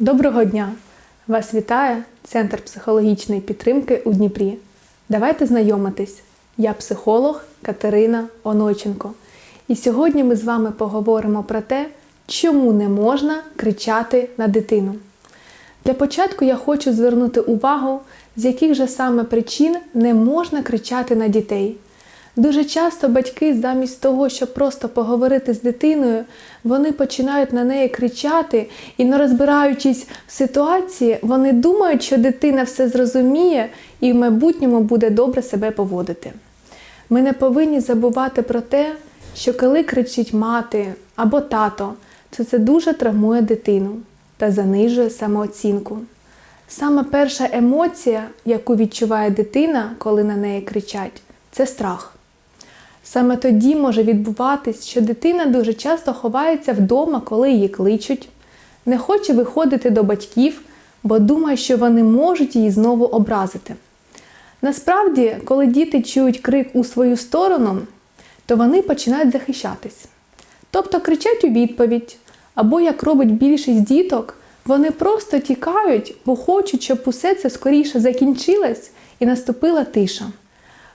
Доброго дня! Вас вітає Центр психологічної підтримки у Дніпрі. Давайте знайомитись. Я психолог Катерина Онойченко. І сьогодні ми з вами поговоримо про те, чому не можна кричати на дитину. Для початку я хочу звернути увагу, з яких же саме причин не можна кричати на дітей. Дуже часто батьки, замість того, щоб просто поговорити з дитиною, вони починають на неї кричати і, не розбираючись в ситуації, вони думають, що дитина все зрозуміє і в майбутньому буде добре себе поводити. Ми не повинні забувати про те, що коли кричить мати або тато, то це дуже травмує дитину та занижує самооцінку. Саме перша емоція, яку відчуває дитина, коли на неї кричать, це страх. Саме тоді може відбуватись, що дитина дуже часто ховається вдома, коли її кличуть, не хоче виходити до батьків, бо думає, що вони можуть її знову образити. Насправді, коли діти чують крик у свою сторону, то вони починають захищатись. Тобто кричать у відповідь, або як робить більшість діток, вони просто тікають, бо хочуть, щоб усе це скоріше закінчилось і наступила тиша.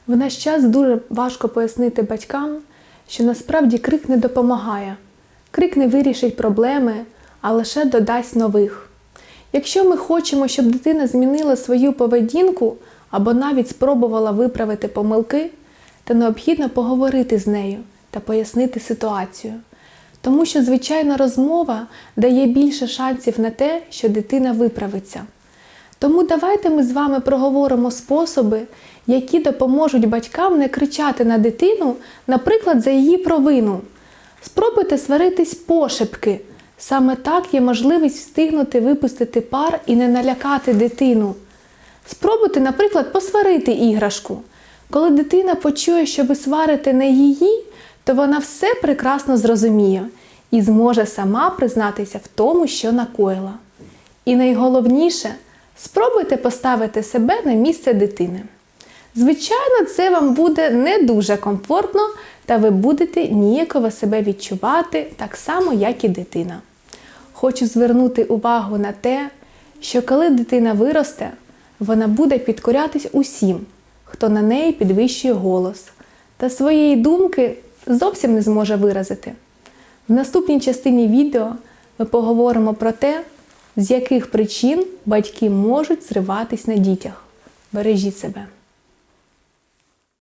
В наш час дуже важко пояснити батькам, що насправді крик не допомагає. Крик не вирішить проблеми, а лише додасть нових. Якщо ми хочемо, щоб дитина змінила свою поведінку або навіть спробувала виправити помилки, то необхідно поговорити з нею та пояснити ситуацію. Тому що звичайна розмова дає більше шансів на те, що дитина виправиться. Тому давайте ми з вами проговоримо способи, які допоможуть батькам не кричати на дитину, наприклад, за її провину. Спробуйте сваритись пошепки. Саме так є можливість встигнути випустити пар і не налякати дитину. Спробуйте, наприклад, посварити іграшку. Коли дитина почує, що ви сварите не її, то вона все прекрасно зрозуміє і зможе сама признатися в тому, що накоїла. І найголовніше спробуйте поставити себе на місце дитини. Звичайно, це вам буде не дуже комфортно, та ви будете ніяково себе відчувати так само, як і дитина. Хочу звернути увагу на те, що коли дитина виросте, вона буде підкорятись усім, хто на неї підвищує голос, та своєї думки зовсім не зможе виразити. В наступній частині відео ми поговоримо про те, з яких причин батьки можуть зриватись на дітях. Бережіть себе.